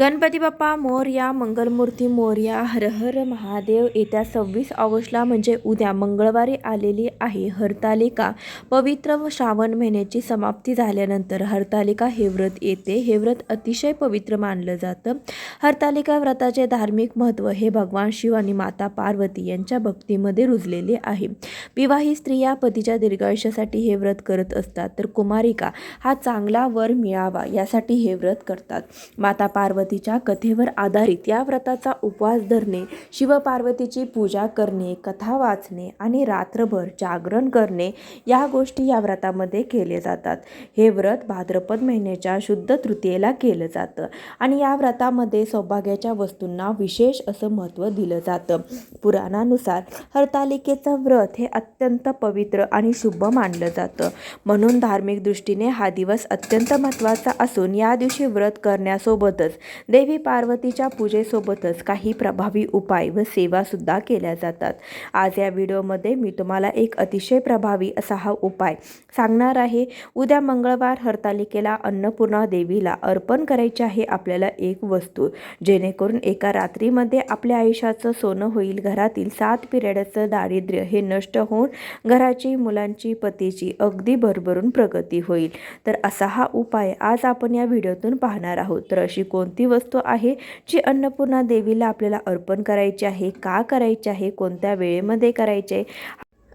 गणपती बाप्पा मोरया मंगलमूर्ती मोरया हर हर महादेव येत्या सव्वीस ऑगस्टला म्हणजे उद्या मंगळवारी आलेली आहे हरतालिका. पवित्र व श्रावण महिन्याची समाप्ती झाल्यानंतर हरतालिका हे व्रत येते. हे व्रत अतिशय पवित्र मानलं जातं. हरतालिका व्रताचे धार्मिक महत्त्व हे भगवान शिव आणि माता पार्वती यांच्या भक्तीमध्ये रुजलेले आहे. विवाहित स्त्रिया पतीच्या दीर्घायुष्यासाठी हे व्रत करत असतात तर कुमारिका हा चांगला वर मिळावा यासाठी हे व्रत करतात. माता पार्वती पार्वतीच्या कथेवर आधारित या व्रताचा उपवास धरणे शिवपार्वतीची पूजा करणे कथा वाचणे आणि रात्रभर जागरण करणे या गोष्टी या व्रतामध्ये केले जातात. हे व्रत भाद्रपद महिन्याच्या शुद्ध तृतीयेला केलं जातं आणि या व्रतामध्ये सौभाग्याच्या वस्तूंना विशेष असं महत्त्व दिलं जातं. पुराणानुसार हरतालिकेचं व्रत हे अत्यंत पवित्र आणि शुभ मानलं जातं. म्हणून धार्मिक दृष्टीने हा दिवस अत्यंत महत्त्वाचा असून या दिवशी व्रत करण्यासोबतच देवी पार्वतीच्या पूजेसोबतच काही प्रभावी उपाय व सेवासुद्धा केल्या जातात. आज या व्हिडिओमध्ये मी तुम्हाला एक अतिशय प्रभावी असा हा उपाय सांगणार आहे. उद्या मंगळवार हरतालिकेला अन्नपूर्णा देवीला अर्पण करायची आहे आपल्याला एक वस्तू. जेणेकरून एका रात्रीमध्ये आपल्या आयुष्याचं सोनं होईल घरातील सात पिरियडचं दारिद्र्य हे नष्ट होऊन घराची मुलांची पतीची अगदी भरभरून प्रगती होईल. तर असा हा उपाय आज आपण या व्हिडिओतून पाहणार आहोत. तर अशी कोणती वस्तू आहे जी अन्नपूर्णा देवीला आपल्याला अर्पण करायची आहे? का करायची आहे? कोणत्या वेळेमध्ये करायचे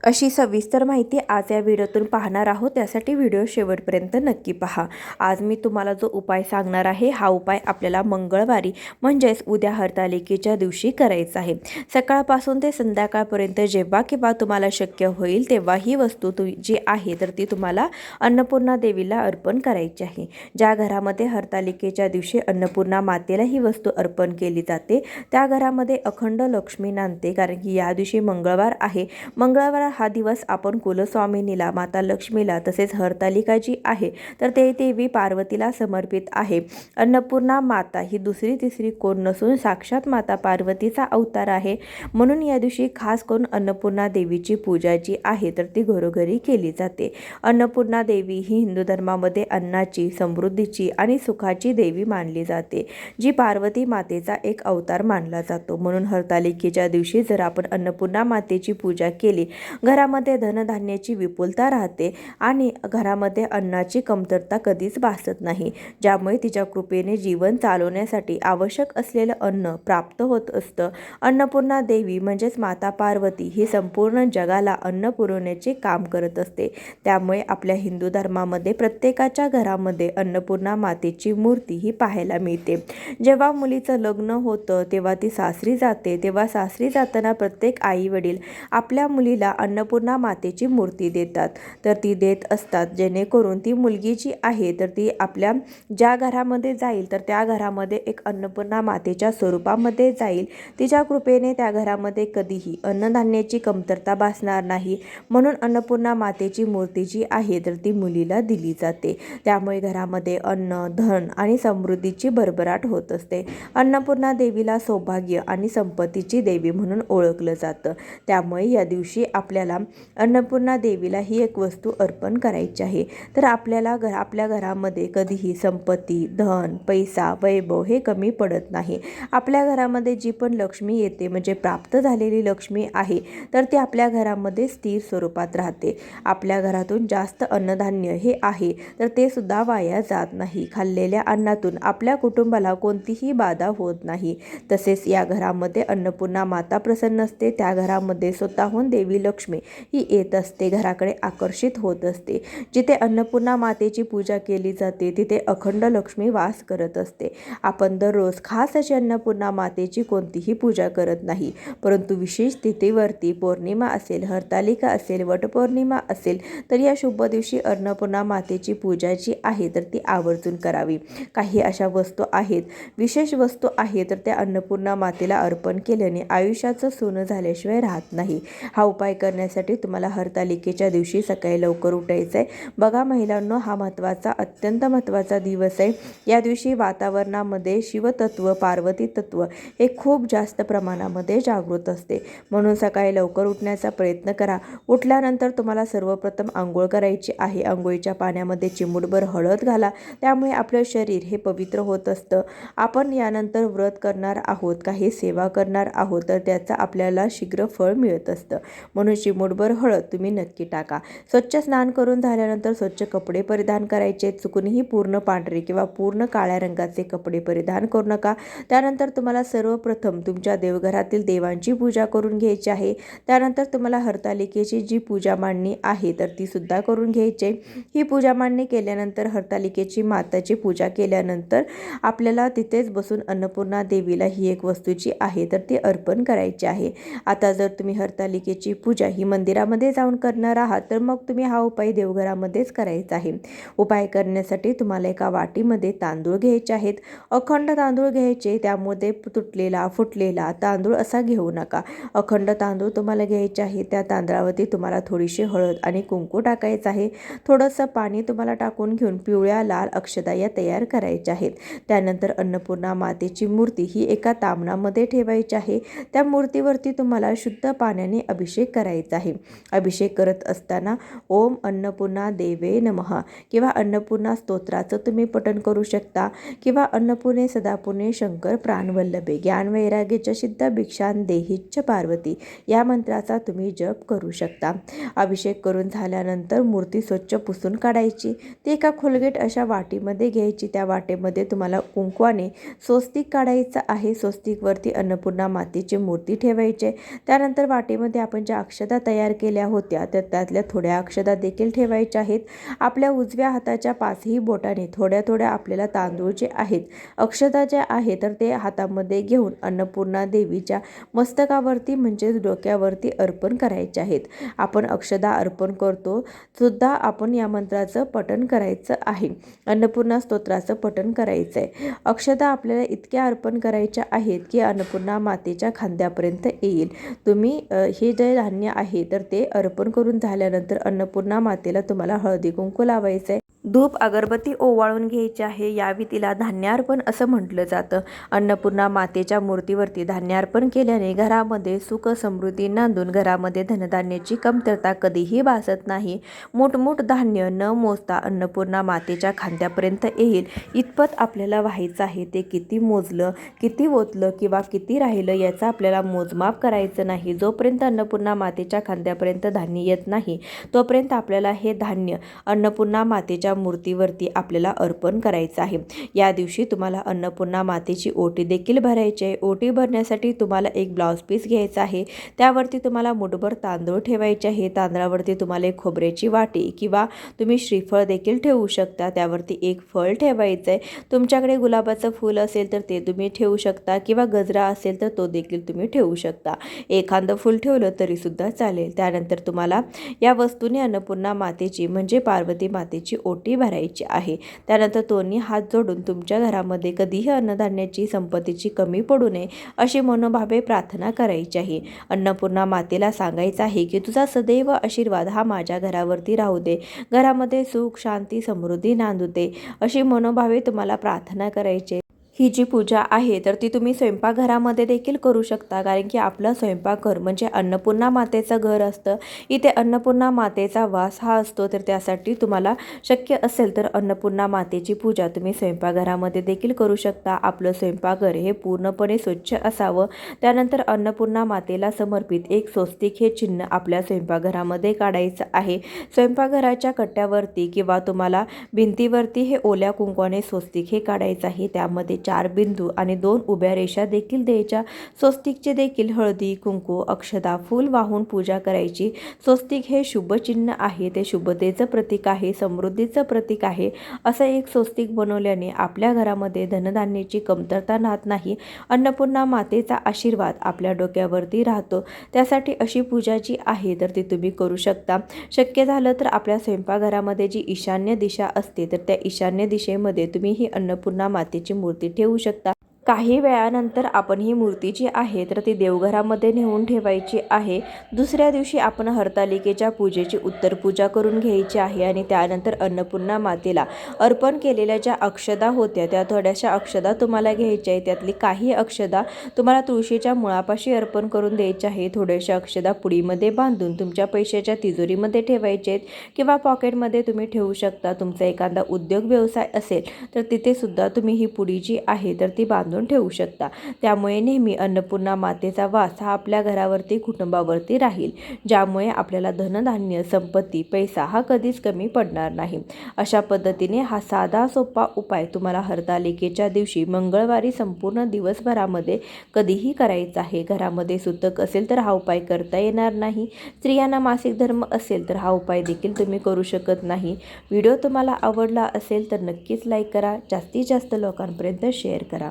अशी सविस्तर माहिती आज या व्हिडिओतून पाहणार आहोत. त्यासाठी व्हिडिओ शेवटपर्यंत नक्की पहा. आज मी तुम्हाला जो उपाय सांगणार आहे हा उपाय आपल्याला मंगळवारी म्हणजेच उद्या हरतालिकेच्या दिवशी करायचा आहे. सकाळपासून ते संध्याकाळपर्यंत जेव्हा केव्हा तुम्हाला शक्य होईल तेव्हा ही वस्तू तु जी आहे तर ती तुम्हाला अन्नपूर्णा देवीला अर्पण करायची आहे. ज्या घरामध्ये हरतालिकेच्या दिवशी अन्नपूर्णा मातेला ही वस्तू अर्पण केली जाते त्या घरामध्ये अखंड लक्ष्मी नांदते कारण की या दिवशी मंगळवार आहे. मंगळवार हा दिवस आपण कुलस्वामिनीला माता लक्ष्मीला तसेच हरतालिका जी आहे तर ते देवी पार्वतीला समर्पित आहे. अन्नपूर्णा माता ही दुसरी तिसरी कोण नसून साक्षात माता पार्वतीचा अवतार आहे. म्हणून या दिवशी खास करून अन्नपूर्णा देवीची पूजा जी आहे तर ती घरोघरी केली जाते. अन्नपूर्णा देवी ही हिंदू धर्मामध्ये अन्नाची समृद्धीची आणि सुखाची देवी मानली जाते जी पार्वती मातेचा एक अवतार मानला जातो. म्हणून हरतालिकेच्या दिवशी जर आपण अन्नपूर्णा मातेची पूजा केली घरामध्ये धनधान्याची विपुलता राहते आणि घरामध्ये अन्नाची कमतरता कधीच भासत नाही. ज्यामुळे तिच्या कृपेने जीवन चालवण्यासाठी आवश्यक असलेलं अन्न प्राप्त होत असतं. अन्नपूर्णा देवी म्हणजेच माता पार्वती ही संपूर्ण जगाला अन्न पुरवण्याचे काम करत असते. त्यामुळे आपल्या हिंदू धर्मामध्ये प्रत्येकाच्या घरामध्ये अन्नपूर्णा मातेची मूर्ती ही पाहायला मिळते. जेव्हा मुलीचं लग्न होतं तेव्हा ती सासरी जाते. तेव्हा सासरी जाताना प्रत्येक आई वडील आपल्या मुलीला अन्नपूर्णा मातेची मूर्ती देतात. तर ती देत असतात. जेणेकरून ती मुलगी जी आहे तर ती आपल्या ज्या घरामध्ये जाईल तर त्या घरामध्ये एक अन्नपूर्णा मातेच्या स्वरूपामध्ये जाईल. तिच्या कृपेने त्या घरामध्ये कधीही अन्नधान्याची कमतरता भासणार नाही. म्हणून अन्नपूर्णा मातेची मूर्ती जी आहे तर ती मुलीला दिली जाते. त्यामुळे घरामध्ये अन्न धन आणि समृद्धीची भरभराट होत असते. अन्नपूर्णा देवीला सौभाग्य आणि संपत्तीची देवी म्हणून ओळखलं जातं. त्यामुळे या दिवशी आपल्या आपल्याला अन्नपूर्णा देवीला ही एक वस्तू अर्पण करायची आहे. तर आपल्याला घर आपल्या घरामध्ये कधीही संपत्ती धन पैसा वैभव हे कमी पडत नाही. आपल्या घरामध्ये जी पण लक्ष्मी येते म्हणजे प्राप्त झालेली लक्ष्मी आहे तर ती आपल्या घरामध्ये स्थिर स्वरूपात राहते. आपल्या घरातून जास्त अन्नधान्य हे आहे तर ते सुद्धा वाया जात नाही. खाल्लेल्या अन्नातून आपल्या कुटुंबाला कोणतीही बाधा होत नाही. तसेच या घरामध्ये अन्नपूर्णा माता प्रसन्न असते. त्या घरामध्ये स्वतःहून देवी लक्ष्मी लक्ष्मी ही येत असते घराकडे आकर्षित होत असते. जिथे अन्नपूर्णा मातेची पूजा केली जाते तिथे अखंड लक्ष्मी वास करत असते. आपण दररोज खास अशी अन्नपूर्णा मातेची कोणतीही पूजा करत नाही परंतु विशेष तिथीवरती पौर्णिमा असेल हरतालिका असेल वटपौर्णिमा असेल तर या शुभ दिवशी अन्नपूर्णा मातेची पूजा जी आहे तर ती आवर्जून करावी. काही अशा वस्तू आहेत विशेष वस्तू आहे तर त्या अन्नपूर्णा मातेला अर्पण केल्याने आयुष्याचं सोनं झाल्याशिवाय राहत नाही. हा उपाय करणे करण्यासाठी तुम्हाला हरतालिकेच्या दिवशी सकाळी लवकर उठायचं आहे बघा महिलांनो हा महत्त्वाचा अत्यंत महत्त्वाचा दिवस आहे. या दिवशी वातावरणामध्ये शिवतत्व पार्वती तत्व हे खूप जास्त प्रमाणामध्ये जागृत असते. म्हणून सकाळी लवकर उठण्याचा प्रयत्न करा. उठल्यानंतर तुम्हाला सर्वप्रथम आंघोळ करायची आहे. आंघोळीच्या पाण्यामध्ये चिमूटभर हळद घाला. त्यामुळे आपलं शरीर हे पवित्र होत असतं. आपण यानंतर व्रत करणार आहोत काही सेवा करणार आहोत तर त्याचं आपल्याला शीघ्र फळ मिळत असतं. म्हणून चिमूटभर हळद तुम्ही नक्की टाका. स्वच्छ स्नान करून झाल्यानंतर स्वच्छ कपडे परिधान करायचे. चुकूनही पूर्ण पांढरे किंवा पूर्ण काळ्या रंगाचे कपडे परिधान करू नका. त्यानंतर तुम्हाला सर्वप्रथम तुमच्या देवघरातील देवांची पूजा करून घ्यायची आहे. त्यानंतर तुम्हाला हरतालिकेची जी पूजा मांडणी आहे तर ती सुद्धा करून घ्यायची. ही पूजा मांडणी केल्यानंतर हरतालिकेची माताची पूजा केल्यानंतर आपल्याला तिथेच बसून अन्नपूर्णा देवीला ही एक वस्तूची आहे तर ती अर्पण करायची आहे. आता जर तुम्ही हरतालिकेची पूजा नाही मंदिरामध्ये जाऊन करणार आहात तर मग तुम्ही हा उपाय देवघरामध्येच करायचा आहे. उपाय करण्यासाठी तुम्हाला एका वाटीमध्ये तांदूळ घ्यायचे आहेत. अखंड तांदूळ घ्यायचे त्यामध्ये तुटलेला फुटलेला तांदूळ असा घेऊ नका. अखंड तांदूळ तुम्हाला घ्यायचे आहे त्या तांदळावरती तुम्हाला थोडीशी हळद आणि कुंकू टाकायचं आहे. थोडंसं पाणी तुम्हाला टाकून घेऊन पिवळ्या लाल अक्षदा या तयार करायच्या आहेत. त्यानंतर अन्नपूर्णा मातेची मूर्ती ही एका तामणामध्ये ठेवायची आहे. त्या मूर्तीवरती तुम्हाला शुद्ध पाण्याने अभिषेक करायचा आहे. अभिषेक करत असताना ओम अन्नपूर्णा देवे नमः. किंवा अन्नपूर्णा स्तोत्राचं तुम्ही पठण करू शकता. किंवा अन्नपूर्णे सदापूर्णे शंकर प्राणवल्लभे ज्ञान वैराग्यच सिद्ध भिक्षान देहिच्च पार्वती या मंत्राचा तुम्ही जप करू शकता. अभिषेक करून झाल्यानंतर मूर्ती स्वच्छ पुसून काढायची. ती एका खोलगेट अशा वाटीमध्ये घ्यायची. त्या वाटेमध्ये तुम्हाला कुंकवाने स्वस्तिक काढायचं आहे. स्वस्तिकवरती अन्नपूर्णा मातेची मूर्ती ठेवायची. त्यानंतर वाटेमध्ये आपण ज्या अक्षदा तयार केल्या होत्या तर त्यातल्या थोड्या अक्षदा देखील ठेवायच्या आहेत. आपल्या उजव्या हाताच्या पाचही बोटाने थोड्या थोड्या आपल्याला तांदूळ जे आहेत अक्षदा ज्या आहे तर ते हातामध्ये घेऊन अन्नपूर्णा देवीच्या मस्तकावरती म्हणजेच डोक्यावरती अर्पण करायचे आहेत. आपण अक्षदा अर्पण करतो सुद्धा आपण या मंत्राचं पठण करायचं आहे. अन्नपूर्णा स्तोत्राचं पठण करायचं आहे अक्षदा आपल्याला इतक्या अर्पण करायच्या आहेत की अन्नपूर्णा मातेच्या खांद्यापर्यंत येईल. तुम्ही हे जे धान्य आहे. तर ते अर्पण करून झाल्यानंतर अन्नपूर्णा मातेला तुम्हाला हळदी कुंकू लावायचं आहे धूप अगरबत्ती ओवाळून घ्यायची आहे यावी तिला धान्यार्पण असं म्हटलं जातं. अन्नपूर्णा मातेच्या मूर्तीवरती धान्यार्पण केल्याने घरामध्ये सुख समृद्धी नांदून घरामध्ये धनधान्याची कमतरता कधीही भासत नाही. मोठमोठ धान्य न मोजता अन्नपूर्णा मातेच्या खांद्यापर्यंत येईल. इतपत आपल्याला व्हायचं आहे ते किती मोजलं किती ओतलं किंवा किती राहिलं याचं आपल्याला मोजमाप करायचं नाही. जोपर्यंत अन्नपूर्णा मातेच्या खांद्यापर्यंत धान्य येत नाही तोपर्यंत आपल्याला हे धान्य अन्नपूर्णा मातेच्या मूर्तीवरती आपल्याला अर्पण करायचं आहे. या दिवशी तुम्हाला अन्नपूर्णा मातेची ओटी देखील भरायची आहे. ओटी भरण्यासाठी तुम्हाला एक ब्लाऊज पीस घ्यायचा आहे. त्यावरती तुम्हाला मुठभर तांदूळ ठेवायचे आहे. तांदळावरती तुम्हाला एक खोबऱ्याची वाटी किंवा तुम्ही श्रीफळ देखील ठेवू शकता. त्यावरती एक फळ ठेवायचं आहे तुमच्याकडे गुलाबाचं फूल असेल तर ते तुम्ही ठेवू शकता किंवा गजरा असेल तर तो देखील तुम्ही ठेवू शकता. एखादं फूल ठेवलं तरीसुद्धा चालेल. त्यानंतर तुम्हाला या वस्तूने अन्नपूर्णा मातेची म्हणजे पार्वती मातेची ओटी भरायची आहे. त्यानंतर दोन्ही हात जोडून तुमच्या घरामध्ये कधीही अन्नधान्याची संपत्तीची कमी पडू नये अशी मनोभावे प्रार्थना करायची आहे अन्नपूर्णा मातेला सांगायचं आहे की तुझा सदैव आशीर्वाद हा माझ्या घरावरती राहू दे. घरामध्ये सुख शांती समृद्धी नांदू दे. अशी मनोभावे तुम्हाला प्रार्थना करायची ही जी पूजा आहे तर ती तुम्ही स्वयंपाकघरामध्ये देखील करू शकता. कारण की आपलं स्वयंपाकघर म्हणजे अन्नपूर्णा मातेचं घर असतं. इथे अन्नपूर्णा मातेचा वास हा असतो तर त्यासाठी तुम्हाला शक्य असेल तर अन्नपूर्णा मातेची पूजा तुम्ही स्वयंपाकघरामध्ये देखील करू शकता. आपलं स्वयंपाकघर हे पूर्णपणे स्वच्छ असावं. त्यानंतर अन्नपूर्णा मातेला समर्पित एक स्वस्तिक हे चिन्ह आपल्या स्वयंपाकघरामध्ये काढायचं आहे. स्वयंपाकघराच्या कट्ट्यावरती किंवा तुम्हाला भिंतीवरती हे ओल्या कुंकवाने स्वस्तिक हे काढायचं आहे. त्यामध्ये चार बिंदू आणि दोन उभ्या रेषा देखील द्यायच्या. स्वस्तिकचे देखील हळदी कुंकू अक्षदा फूल वाहून पूजा करायची. स्वस्तिक हे शुभचिन्ह आहे. ते शुभतेचं प्रतीक आहे. समृद्धीचं प्रतीक आहे. असं एक स्वस्तिक बनवल्याने आपल्या घरामध्ये धनधान्याची कमतरता राहत नाही. अन्नपूर्णा मातेचा आशीर्वाद आपल्या डोक्यावरती राहतो. त्यासाठी अशी पूजा जी आहे तर ती तुम्ही करू शकता. शक्य झालं तर आपल्या स्वयंपाकघरामध्ये जी ईशान्य दिशा असते तर त्या ईशान्य दिशेमध्ये तुम्ही ही अन्नपूर्णा मातेची मूर्ती ठेवू शकता. काही वेळानंतर आपण ही मूर्ती जी आहे तर ती देवघरामध्ये नेऊन ठेवायची आहे. दुसऱ्या दिवशी आपण हरतालिकेच्या पूजेची उत्तर पूजा करून घ्यायची आहे आणि त्यानंतर अन्नपूर्णा मातेला अर्पण केलेल्या ज्या अक्षदा होत्या त्या थोड्याशा अक्षदा तुम्हाला घ्यायच्या आहे त्यातली काही अक्षदा तुम्हाला तुळशीच्या मुळापाशी अर्पण करून द्यायच्या आहे. थोड्याशा अक्षदा पुडीमध्ये बांधून तुमच्या पैशाच्या तिजोरीमध्ये ठेवायचे आहेत किंवा पॉकेटमध्ये तुम्ही ठेवू शकता. तुमचा एखादा उद्योग व्यवसाय असेल तर तिथेसुद्धा तुम्ही ही पुडी जी आहे तर ती बांधून बांधून ठेवू शकता. त्यामुळे नेहमी अन्नपूर्णा मातेचा वास हा आपल्या घरावरती कुटुंबावरती राहील ज्यामुळे आपल्याला धनधान्य संपत्ती पैसा हा कधीच कमी पडणार नाही. अशा पद्धतीने हा साधा सोपा उपाय तुम्हाला हरतालिकेच्या दिवशी मंगळवारी संपूर्ण दिवसभरामध्ये कधीही करायचा आहे. घरामध्ये सुतक असेल तर हा उपाय करता येणार नाही. स्त्रियांना मासिक धर्म असेल तर हा उपाय देखील तुम्ही करू शकत नाही. व्हिडिओ तुम्हाला आवडला असेल तर नक्कीच लाईक करा. जास्तीत जास्त लोकांपर्यंत शेअर करा.